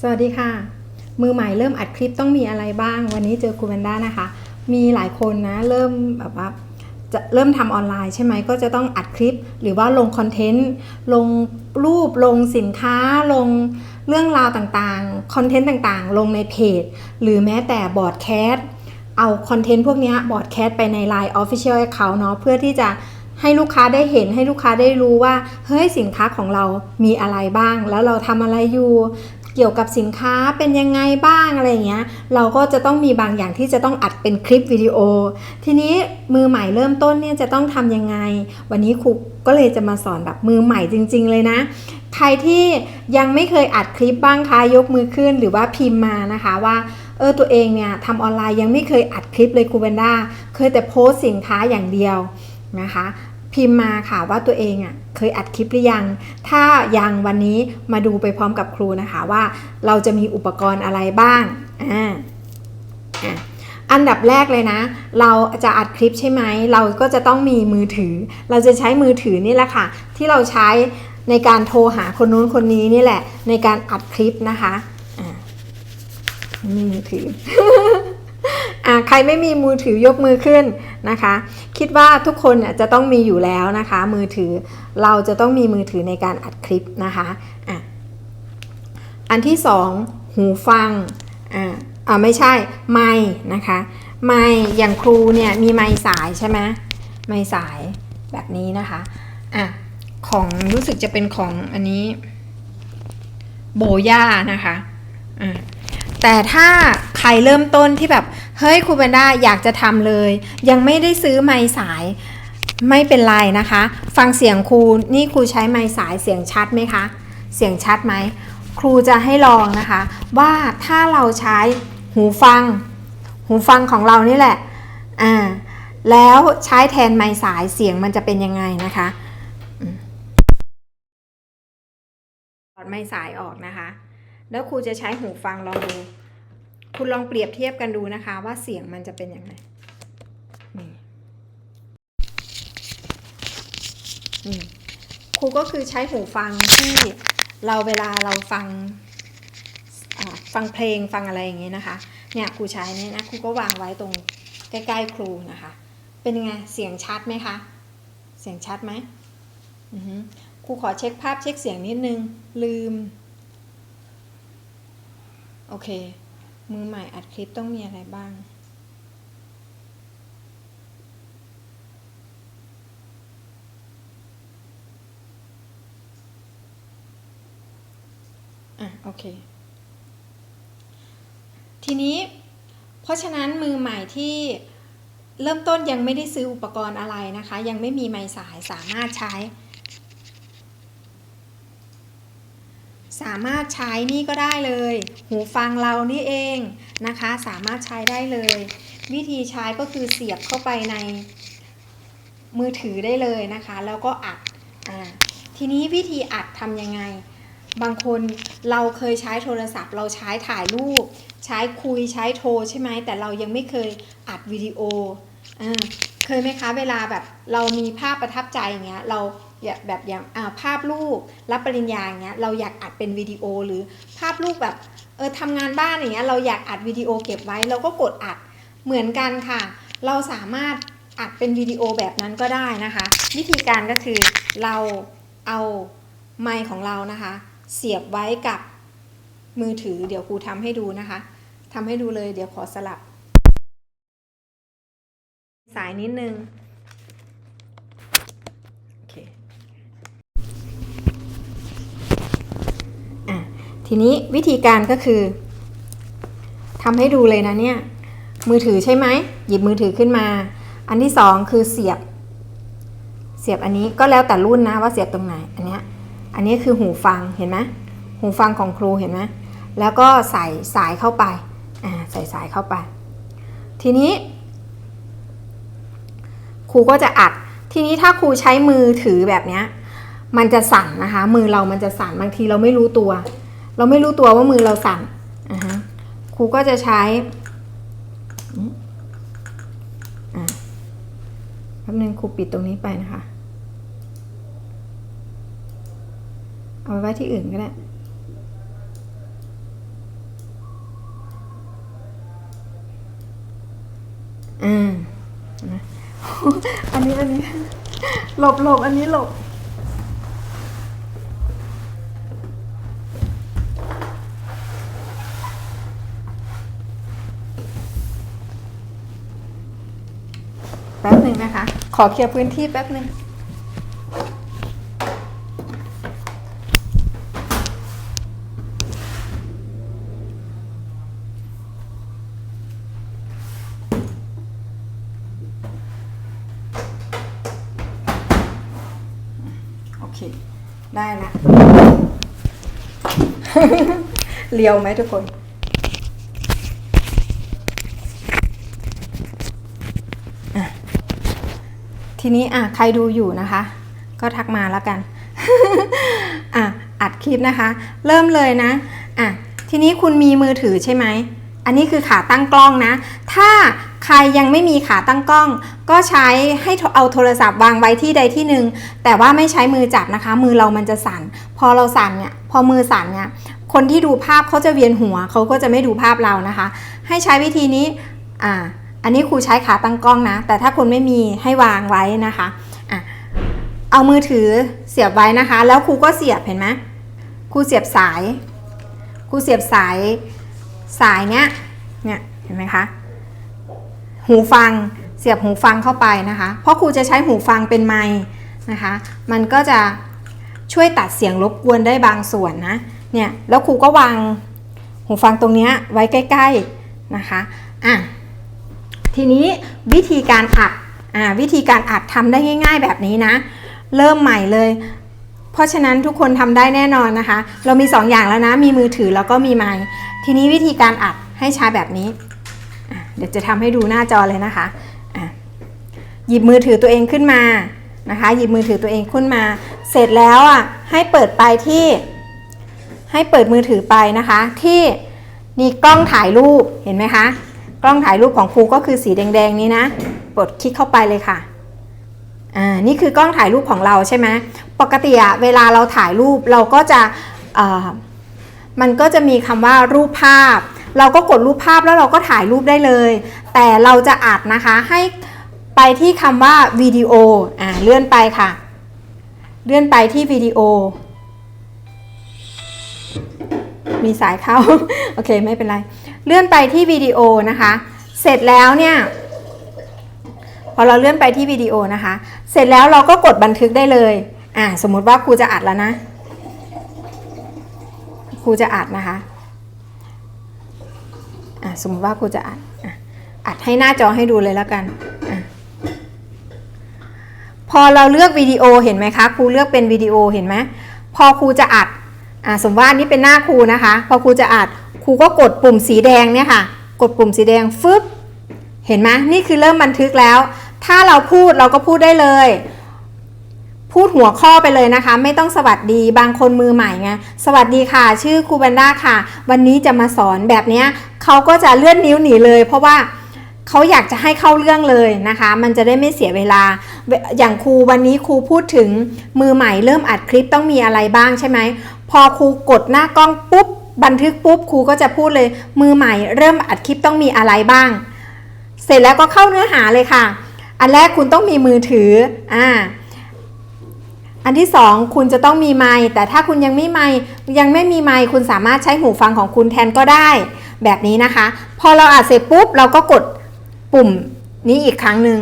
สวัสดีค่ะ มือใหม่เริ่มอัดคลิปต้องมีอะไรบ้าง วันนี้เจอครูแวนด้านะคะ มีหลายคนนะเริ่มแบบว่าจะเริ่มทำออนไลน์ใช่ไหมก็จะต้องอัดคลิป หรือว่าลงคอนเทนต์ลงรูปลงสินค้าลงเรื่องราวต่างๆคอนเทนต์ต่างๆ ลงในเพจ หรือแม้แต่บอร์ดแคสต์เอาคอนเทนต์พวกนี้บอร์ดแคสต์ไปใน Line Official Account เนาะเพื่อที่จะให้ลูกค้าได้เห็นให้ลูกค้าได้รู้ว่า เฮ้ยสินค้าของเรามีอะไรบ้าง แล้วเราทำอะไรอยู่ เกี่ยวกับสินค้าเป็นยังไงบ้างอะไรเงี้ย เราก็จะต้องมีบางอย่างที่จะต้องอัดเป็นคลิปวิดีโอ ทีนี้มือใหม่เริ่มต้นเนี่ยจะต้องทำยังไง วันนี้ครูก็เลยจะมาสอนแบบมือใหม่จริง ๆ เลยนะ ใครที่ยังไม่เคยอัดคลิปบ้างคะยกมือขึ้นหรือว่าพิมพ์มานะคะว่าเออตัวเองเนี่ยทำออนไลน์ยังไม่เคยอัดคลิปเลยครูเบนด้าเคยแต่โพสสินค้าอย่างเดียวนะคะ พิมพ์มาค่ะว่าตัวเองอะเคยอัดคลิปหรือยัง ถ้ายังวันนี้มาดูไปพร้อมกับครูนะคะว่าเราจะมีอุปกรณ์อะไรบ้างอ่าอะอันดับแรกเลยนะ เราจะอัดคลิปใช่ไหม เราก็จะต้องมีมือถือ เราจะใช้มือถือนี่แหละค่ะ ที่เราใช้ในการโทรหาคนนู้นคนนี้นี่แหละ ในการอัดคลิปนะคะอ่ามีมือถือ ใครไม่มีมือถือยกมือขึ้นนะคะ คิดว่าทุกคนจะต้องมีอยู่แล้วนะคะ มือถือเราจะต้องมีมือถือในการอัดคลิปนะคะอะอันที่สองหูฟังอ่าอ่าไม่ใช่ไม้นะคะไม้อย่างครูเนี่ยมีไม้สายใช่ไหมไม้สายแบบนี้นะคะอะของรู้สึกจะเป็นของอันนี้โบย่านะคะอะแต่ถ้า รเริ่มต้นที่แบบ เฮ้ยครูเบนด้าอยากจะทำเลย ยังไม่ได้ซื้อไม้สายไม่เป็นไรนะคะ ฟังเสียงครูนี่ครูใช้ไม้สายเสียงชัดไหมคะ เสียงชัดไหมครูจะให้ลองนะคะ ว่าถ้าเราใช้หูฟัง หูฟังของเรานี่แหละอ่าแล้วใช้แทนไม้สายเสียงมันจะเป็นยังไงนะคะถอดไม้สายออกนะคะ แล้วครูจะใช้หูฟังลองดู คุณลองเปรียบเทียบกันดูนะคะ ว่าเสียงมันจะเป็นยังไงนี่นี่ครูก็คือใช้หูฟังที่เราเวลาเราฟังฟังเพลงฟังอะไรอย่างเงี้ยนะคะ เนี่ยครูใช้เนี่ยนะครูก็วางไว้ตรงใกล้ๆครูนะคะ เป็นยังไงเสียงชัดไหมคะ เสียงชัดไหมครูขอเช็คภาพเช็คเสียงนิดนึง ลืม โอเค มือใหม่อัดคลิปต้องมีอะไรบ้าง อะ โอเค ทีนี้ เพราะฉะนั้นมือใหม่ที่เริ่มต้นยังไม่ได้ซื้ออุปกรณ์อะไรนะคะ ยังไม่มีไม้สายสามารถใช้ สามารถใช้นี่ก็ได้เลย หูฟังเรานี่เองนะคะ สามารถใช้ได้เลย วิธีใช้ก็คือเสียบเข้าไปในมือถือได้เลยนะคะ แล้วก็อัดอ่าทีนี้วิธีอัดทำยังไง บางคนเราเคยใช้โทรศัพท์ เราใช้ถ่ายรูป ใช้คุยใช้โทรใช่ไหมแต่เรายังไม่เคยอัดวิดีโออ่าเคยไหมคะเวลาแบบเรามีภาพประทับใจอย่างเงี้ยเรา แบบอย่างอ่าภาพลูกรับปริญญาอย่างเงี้ยเราอยากอัดเป็นวิดีโอหรือภาพลูกแบบเออทำงานบ้านอย่างเงี้ยเราอยากอัดวิดีโอเก็บไว้เราก็กดอัดเหมือนกันค่ะ เราสามารถอัดเป็นวิดีโอแบบนั้นก็ได้นะคะ วิธีการก็คือเราเอาไมค์ของเรานะคะ เสียบไว้กับมือถือเดี๋ยวครูทำให้ดูนะคะทำให้ดูเลยเดี๋ยวขอสลับ สายนิดนึง โอเค อะ ทีนี้วิธีการก็คือทำให้ดูเลยนะเนี่ย มือถือใช่ไหม หยิบมือถือขึ้นมา อันที่สองคือเสียบ เสียบอันนี้ก็แล้วแต่รุ่นนะว่าเสียบตรงไหน อันนี้อันนี้คือหูฟังเห็นไหมหูฟังของครูเห็นไหมแล้วก็ใส่สายเข้าไปอ่าใส่สายเข้าไป ทีนี้ ครูก็จะอัด ทีนี้ถ้าครูใช้มือถือแบบเนี้ยมันจะสั่นนะคะ มือเรามันจะสั่นบางทีเราไม่รู้ตัว เราไม่รู้ตัวว่ามือเราสั่นครูก็จะใช้แป๊บนึงครูปิดตรงนี้ไปนะคะ เอาไว้ที่อื่นก็ได้อันนี้อันนี้หลบหลบอันนี้หลบ ขอเคลียร์พื้นที่แป๊บหนึ่งโอเค ได้ละเลียวไหมทุกคน ทีนี้อะใครดูอยู่นะคะ ก็ทักมาแล้วกันอะอัดคลิปนะคะ เริ่มเลยนะอะทีนี้คุณมีมือถือใช่ไหม อันนี้คือขาตั้งกล้องนะ ถ้าใครยังไม่มีขาตั้งกล้อง ก็ใช้ให้เอาโทรศัพท์วางไว้ที่ใดที่หนึ่งแต่ว่าไม่ใช้มือจับนะคะ มือเรามันจะสั่น พอเราสั่นเนี่ย พอมือสั่นเนี่ย คนที่ดูภาพเขาจะเวียนหัว เขาก็จะไม่ดูภาพเรานะคะ ให้ใช้วิธีนี้ อ่า อันนี้ครูใช้ขาตั้งกล้องนะ แต่ถ้าคุณไม่มีให้วางไว้นะคะอะเอามือถือเสียบไว้นะคะ แล้วครูก็เสียบเห็นไหมครูเสียบสาย ครูเสียบสายสายเนี้ยเนี่ยเห็นไหมคะหูฟังเสียบหูฟังเข้าไปนะคะ เพราะครูจะใช้หูฟังเป็นไม้นะคะ มันก็จะช่วยตัดเสียงรบกวนได้บางส่วนนะเนี่ยแล้วครูก็วางหูฟังตรงเนี้ยไว้ใกล้ ๆนะคะอะ ทีนี้วิธีการอัดอ่าวิธีการอัดทำได้ง่าย ๆ แบบนี้นะ เริ่มใหม่เลย เพราะฉะนั้นทุกคนทำได้แน่นอนนะคะ เรามี 2 อย่างแล้วนะ มีมือถือแล้วก็มีไมค์ทีนี้วิธีการอัดให้ใช้แบบนี้ เดี๋ยวจะทำให้ดูหน้าจอเลยนะคะหยิบมือถือตัวเองขึ้นมานะคะ หยิบมือถือตัวเองขึ้นมา เสร็จแล้วอะให้เปิดไปที่ ให้เปิดมือถือไปนะคะ ที่นี่กล้องถ่ายรูปเห็นไหมคะ กล้องถ่ายรูปของครูก็คือสีแดงๆนี้นะกดคลิกเข้าไปเลยค่ะอ่านี่คือกล้องถ่ายรูปของเราใช่ไหมปกติอะเวลาเราถ่ายรูปเราก็จะมันก็จะมีคำว่ารูปภาพ เราก็กดรูปภาพแล้วเราก็ถ่ายรูปได้เลย แต่เราจะอัดนะคะให้ไปที่คำว่าวิดีโออ่าเลื่อนไปค่ะ เลื่อนไปที่วิดีโอ มีสายเข้า โอเคไม่เป็นไร เลื่อนไปที่วิดีโอนะคะ เสร็จแล้วเนี่ยพอเราเลื่อนไปที่วิดีโอนะคะ เสร็จแล้วเราก็กดบันทึกได้เลย อ่า สมมุติว่าครูจะอัดแล้วนะ ครูจะอัดนะคะ อ่า สมมติว่าครูจะอัด อัดให้หน้าจอให้ดูเลยแล้วกันอพอเราเลือกวิดีโอเห็นไหมคะ ครูเลือกเป็นวิดีโอเห็นไหม พอครูจะอัด อ่า สมมติว่านนี้เป็นหน้าครูนะคะ พอครูจะอัด ครูก็กดปุ่มสีแดงเนี่ยค่ะ กดปุ่มสีแดงฟึบเห็นไหมนี่คือเริ่มบันทึกแล้ว ถ้าเราพูดเราก็พูดได้เลย พูดหัวข้อไปเลยนะคะ ไม่ต้องสวัสดีบางคนมือใหม่ไงสวัสดีค่ะ ชื่อครูบันดาค่ะ วันนี้จะมาสอนแบบนี้เขาก็จะเลื่อนนิ้วหนีเลย เพราะว่าเขาอยากจะให้เข้าเรื่องเลยนะคะ มันจะได้ไม่เสียเวลา อย่างครูวันนี้ครูพูดถึงมือใหม่เริ่มอัดคลิปต้องมีอะไรบ้างใช่ไหมพอครูกดหน้ากล้องปุ๊บ บันทึกปุ๊บครูก็จะพูดเลยมือใหม่เริ่มอัดคลิปต้องมีอะไรบ้าง เสร็จแล้วก็เข้าเนื้อหาเลยค่ะ อันแรกคุณต้องมีมือถืออ่าอันที่สองคุณจะต้องมีไมค์แต่ถ้าคุณยังไม่ไมค์ยังไม่มีไมค์คุณสามารถใช้หูฟังของคุณแทนก็ได้ แบบนี้นะคะ พอเราอัดเสร็จปุ๊บ เราก็กดปุ่มนี้อีกครั้งหนึ่ง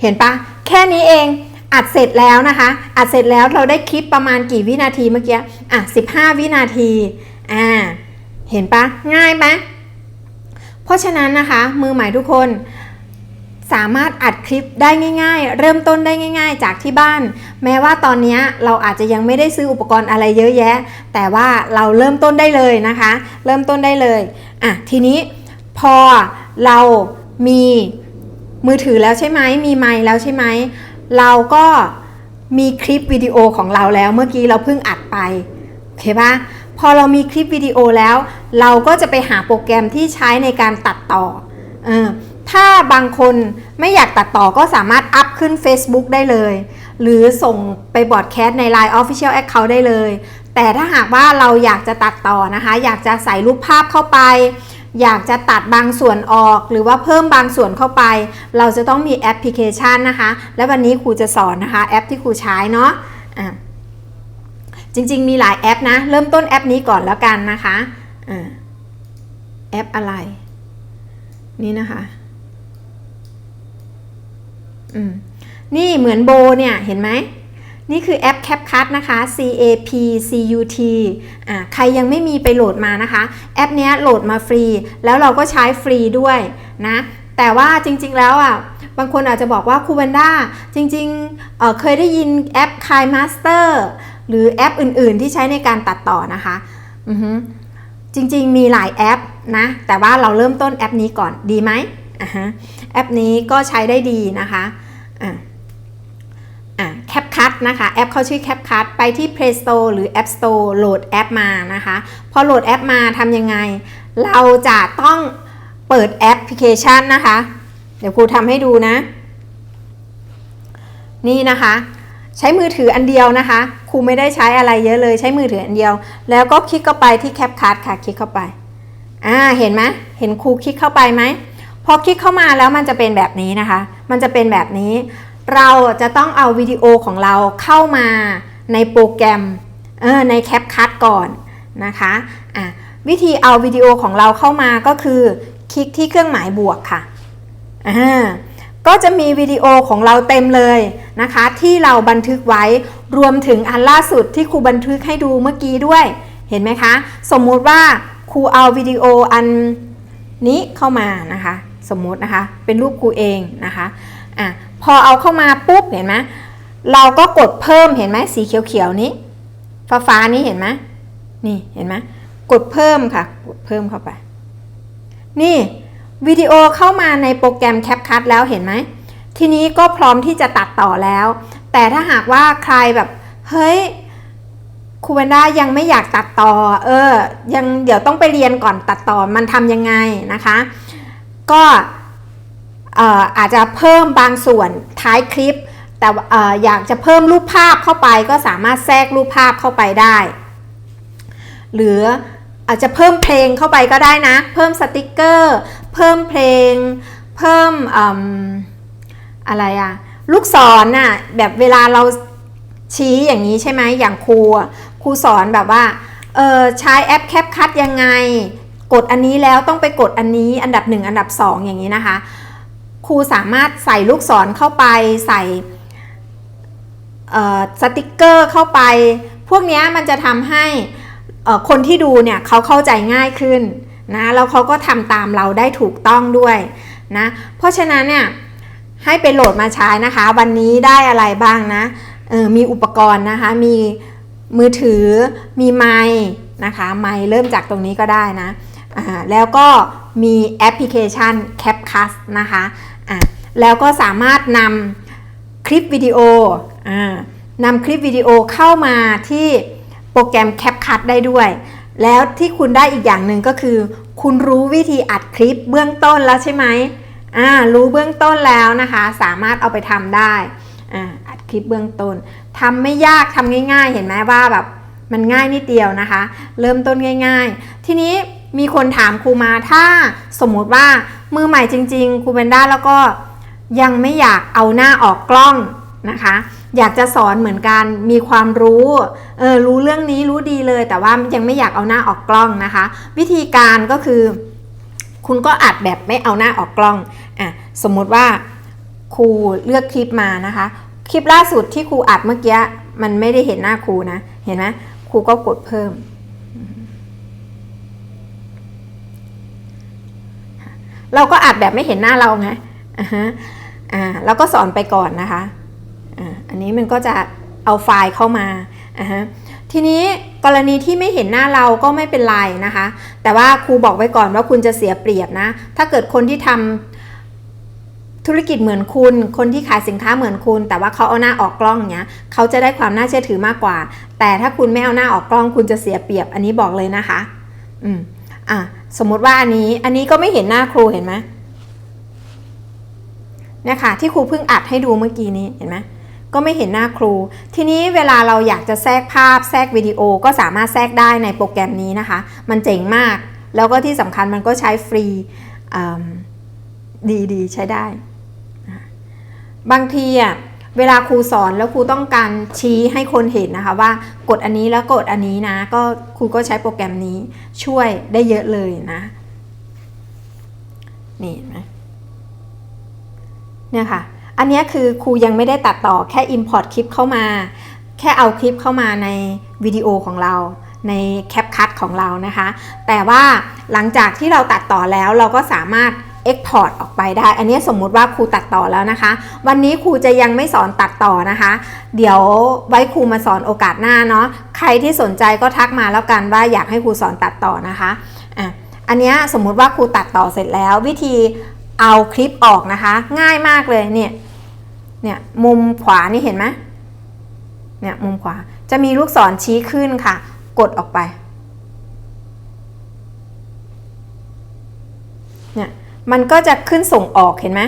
เห็นปะแค่นี้เองอัดเสร็จแล้วนะคะ อัดเสร็จแล้วเราได้คลิปประมาณกี่วินาทีเมื่อกี้อะ15 วินาที อ่า เห็นปะง่ายไหมเพราะฉะนั้นนะคะ มือใหม่ทุกคนสามารถอัดคลิปได้ง่าย ๆ เริ่มต้นได้ง่าย ๆ จากที่บ้าน แม้ว่าตอนนี้เราอาจจะยังไม่ได้ซื้ออุปกรณ์อะไรเยอะแยะ แต่ว่าเราเริ่มต้นได้เลยนะคะ เริ่มต้นได้เลยอะทีนี้พอเรามีมือถือแล้วใช่ไหมมีไมค์แล้วใช่ไหมเราก็มีคลิปวิดีโอของเราแล้วเมื่อกี้เราเพิ่งอัดไปโอเคปะ พอเรามีคลิปวิดีโอแล้ว เราก็จะไปหาโปรแกรมที่ใช้ในการตัดต่ออถ้าบางคนไม่อยากตัดต่อก็สามารถอัพขึ้น Facebook ได้เลย หรือส่งไปบอร์ดแคสต์ใน Line Official Account ได้เลย แต่ถ้าหากว่าเราอยากจะตัดต่อนะคะ อยากจะใส่รูปภาพเข้าไป อยากจะตัดบางส่วนออก หรือว่าเพิ่มบางส่วนเข้าไป เราจะต้องมีแอปพลิเคชันนะคะ และวันนี้ครูจะสอนนะคะแอปที่ครูใช้เนาะะ จริง ๆ มีหลายแอปนะ เริ่มต้นแอปนี้ก่อนแล้วกันนะคะแอปอะไร นี่นะคะ อืม นี่เหมือนโบเนี่ย เห็นไหม นี่คือแอป CapCut นะคะ C A P C U T อ่าใครยังไม่มีไปโหลดมานะคะ แอปนี้โหลดมาฟรี แล้วเราก็ใช้ฟรีด้วยนะ แต่ว่าจริง ๆ แล้วอะบางคนอาจจะบอกว่าคูบันด้าจริงๆเเคยได้ยินแอป k i Master หรือแอปอื่น ๆ ที่ใช้ในการตัดต่อนะคะจริง ๆ มีหลายแอปนะ แต่ว่าเราเริ่มต้นแอปนี้ก่อนดีไหมอ่าฮะแอปนี้ก็ใช้ได้ดีนะคะอ่าแคปคัทนะคะ แอปเขาชื่อแคปคัทไปที่ Play Store หรือ App Store โหลดแอปมานะคะ พอโหลดแอปมาทำยังไง เราจะต้องเปิดแอปพลิเคชันนะคะ เดี๋ยวครูทำให้ดูนะ นี่นะคะ ใช้มือถืออันเดียวนะคะ ครูไม่ได้ใช้อะไรเยอะเลย ใช้มือถืออันเดียว แล้วก็คลิกเข้าไปที่แคปคัทค่ะ คลิกเข้าไป อ่า เห็นไหมเห็นครูคลิกเข้าไปไหม พอคลิกเข้ามาแล้วมันจะเป็นแบบนี้นะคะ มันจะเป็นแบบนี้ เราจะต้องเอาวิดีโอของเราเข้ามาในโปรแกรม เออ ในแคปคั t ก่อนนะคะ อะ วิธีเอาวิดีโอของเราเข้ามาก็คือ คลิกที่เครื่องหมายบวกค่ะ อ่า ก็จะมีวิดีโอของเราเต็มเลยนะคะ ที่เราบันทึกไว้รวมถึงอันล่าสุดที่ครูบันทึกให้ดูเมื่อกี้ด้วยเห็นไหมคะ สมมุติว่าครูเอาวิดีโออันนี้เข้ามานะคะ สมมุตินะคะเป็นรูปครูเองนะคะอะพอเอาเข้ามาปุ๊บเห็นไหมเราก็กดเพิ่มเห็นไหมสีเขียวๆนี้ ฟ้าฟ้าๆนี้เห็นไหมนี่เห็นไหมกดเพิ่มค่ะกดเพิ่มเข้าไป นี่ วิดีโอเข้ามาในโปรแกรม CapCut แล้วเห็นไหม ทีนี้ก็พร้อมที่จะตัดต่อแล้ว แต่ถ้าหากว่าใครแบบ เฮ้ยครูเวนด้ายังไม่อยากตัดต่อ เออ ยังเดี๋ยวต้องไปเรียนก่อนตัดต่อมันทำยังไงนะคะ ก็อาจจะเพิ่มบางส่วนท้ายคลิป แต่ออยากจะเพิ่มรูปภาพเข้าไปก็สามารถแทรกรูปภาพเข้าไปได้ หรืออาจจะเพิ่มเพลงเข้าไปก็ได้นะ เพิ่มสติกเกอร์ เพิ่มเพลง เพิ่มออะไรอะลูกศรน่ะแบบเวลาเราชี้อย่างนี้ใช่ไหมอย่างครูครูสอนแบบว่าเออใช้แอปแคปคัดยังไง กดอันนี้แล้วต้องไปกดอันนี้อันดับ 1 อันดับ 2 อย่างนี้นะคะครูสามารถใส่ลูกศรเข้าไปใส่สติกเกอร์เข้าไป พวกนี้มันจะทำให้คนที่ดูเนี่ยเขาเข้าใจง่ายขึ้น นะแล้วเขาก็ทำตามเราได้ถูกต้องด้วยนะเพราะฉะนั้นเนี่ยให้ไปโหลดมาใช้นะคะ วันนี้ได้อะไรบ้างนะออมีอุปกรณ์นะคะ มีมือถือ มีไมค์นะคะ ไมค์เริ่มจากตรงนี้ก็ได้นะแล้วก็มีแอปพลิเคชัน CapCut นะคะอ่าแล้วก็สามารถนำคลิปวิดีโออนำคลิปวิดีโอเข้ามาที่โปรแกรม CapCut ได้ด้วย แล้วที่คุณได้อีกอย่างหนึ่งก็คือ คุณรู้วิธีอัดคลิปเบื้องต้นแล้วใช่ไหมอ่ารู้เบื้องต้นแล้วนะคะ สามารถเอาไปทำได้อ่าอัดคลิปเบื้องต้นทำไม่ยากทำง่าย ๆ เห็นไหมว่าแบบมันง่ายนิดเดียวนะคะ เริ่มต้นง่าย ๆ ทีนี้มีคนถามครูมาถ้าสมมุติว่ามือใหม่จริง ๆครูเบนด้าแล้วก็ยังไม่อยากเอาหน้าออกกล้องนะคะ อยากจะสอนเหมือนกันมีความรู้เออรู้เรื่องนี้รู้ดีเลย แต่ว่ายังไม่อยากเอาหน้าออกกล้องนะคะ วิธีการก็คือ คุณก็อัดแบบไม่เอาหน้าออกกล้องอะสมมุติว่าครูเลือกคลิปมานะคะ คลิปล่าสุดที่ครูอัดเมื่อกี้มันไม่ได้เห็นหน้าครูนะ เห็นไหมครูก็กดเพิ่ม เราก็อัดแบบไม่เห็นหน้าเราไงอ่าฮะอ่าแล้วก็สอนไปก่อนนะคะ อันนี้มันก็จะเอาไฟล์เข้ามาอ่าฮะทีนี้กรณีที่ไม่เห็นหน้าเราก็ไม่เป็นไรนะคะ แต่ว่าครูบอกไว้ก่อนว่าคุณจะเสียเปรียบนะ ถ้าเกิดคนที่ทำธุรกิจเหมือนคุณ คนที่ขายสินค้าเหมือนคุณ แต่ว่าเขาเอาหน้าออกกล้องเนี้ย เขาจะได้ความน่าเชื่อถือมากกว่า แต่ถ้าคุณไม่เอาหน้าออกกล้อง คุณจะเสียเปรียบ อันนี้บอกเลยนะคะ อืม อะ สมมติว่าอันนี้ อันนี้ก็ไม่เห็นหน้าครูเห็นไหมเนี่ยค่ะ ที่ครูเพิ่งอัดให้ดูเมื่อกี้นี้ เห็นไหม ก็ไม่เห็นหน้าครู ทีนี้เวลาเราอยากจะแทรกภาพแทรกวิดีโอก็สามารถแทรกได้ในโปรแกรมนี้นะคะ มันเจ๋งมาก แล้วก็ที่สำคัญมันก็ใช้ฟรีดีดีใช้ได้ บางทีอะเวลาครูสอนแล้วครูต้องการชี้ให้คนเห็นนะคะว่ากดอันนี้แล้วกดอันนี้นะ ก็ครูก็ใช้โปรแกรมนี้ช่วยได้เยอะเลยนะ นี่เห็นไหมเนี่ยค่ะ อันนี้คือครูยังไม่ได้ตัดต่อแค่ Import คลิปเข้ามา แค่เอาคลิปเข้ามาในวิดีโอของเราในแคปคั t ของเรานะคะ แต่ว่าหลังจากที่เราตัดต่อแล้วเราก็สามารถ Export ออกไปได้ อันนี้สมมุติว่าครูตัดต่อแล้วนะคะ วันนี้ครูจะยังไม่สอนตัดต่อนะคะ เดี๋ยวไว้ครูมาสอนโอกาสหน้าเนาะ ใครที่สนใจก็ทักมาแล้วกันว่าอยากให้ครูสอนตัดต่อนะคะ อะ อันนี้สมมุติว่าครูตัดต่อเสร็จแล้ววิธี เอาคลิปออกนะคะ ง่ายมากเลยเนี่ยเนี่ยมุมขวานี่เห็นไหมเนี่ยมุมขวาจะมีลูกศรชี้ขึ้นค่ะ กดออกไปเนี่ยมันก็จะขึ้นส่งออกเห็นไหม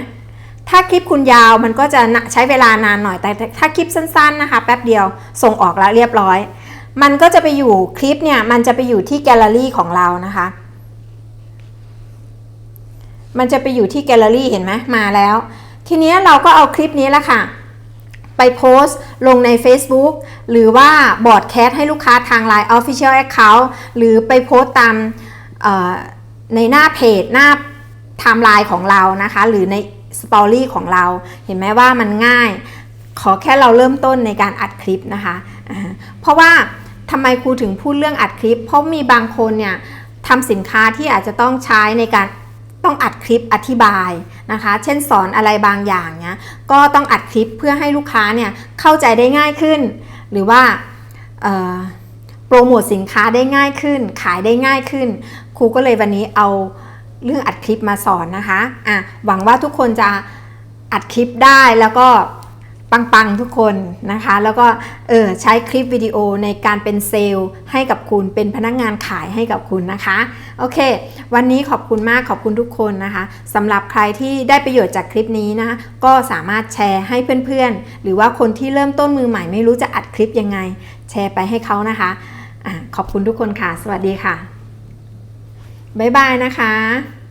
ถ้าคลิปคุณยาวมันก็จะนะใช้เวลานานหน่อยแต่ถ้าคลิปสั้นๆนะคะแป๊บเดียวส่งออกแล้วเรียบร้อย มันก็จะไปอยู่คลิปเนี่ยมันจะไปอยู่ที่แกลเลอรี่ของเรานะคะ มันจะไปอยู่ที่แกลเลอรี่เห็นไหมมาแล้ว ทีนี้เราก็เอาคลิปนี้แหละค่ะ ไปโพสต์ลงใน Facebook หรือว่าบอร์ดแคสให้ลูกค้าทาง Line Official Account หรือไปโพสต์ตามในหน้าเพจหน้าไทม์ไลน์ของเรานะคะ หรือในสตอรี่ของเรา เห็นไหมว่ามันง่าย ขอแค่เราเริ่มต้นในการอัดคลิปนะคะ เพราะว่าทำไมครูถึงพูดเรื่องอัดคลิป เพราะมีบางคนเนี่ยทำสินค้าที่อาจจะต้องใช้ในการ ต้องอัดคลิปอธิบายนะคะ เช่นสอนอะไรบางอย่างเนี้ย ก็ต้องอัดคลิปเพื่อให้ลูกค้าเนี่ยเข้าใจได้ง่ายขึ้น หรือว่าโปรโมทสินค้าได้ง่ายขึ้น ขายได้ง่ายขึ้น ครูก็เลยวันนี้เอาเรื่องอัดคลิปมาสอนนะคะอะหวังว่าทุกคนจะอัดคลิปได้แล้วก็ ปังๆทุกคนนะคะ แล้วก็เออใช้คลิปวิดีโอในการเป็นเซลล์ให้กับคุณเป็นพนักงานขายให้กับคุณนะคะ โอเค วันนี้ขอบคุณมากขอบคุณทุกคนนะคะสำหรับใครที่ได้ประโยชน์จากคลิปนี้นะคะก็สามารถแชร์ให้เพื่อนๆ หรือว่าคนที่เริ่มต้นมือใหม่ไม่รู้จะอัดคลิปยังไง แชร์ไปให้เขานะคะอะขอบคุณทุกคนค่ะ สวัสดีค่ะบ๊ายบายนะคะ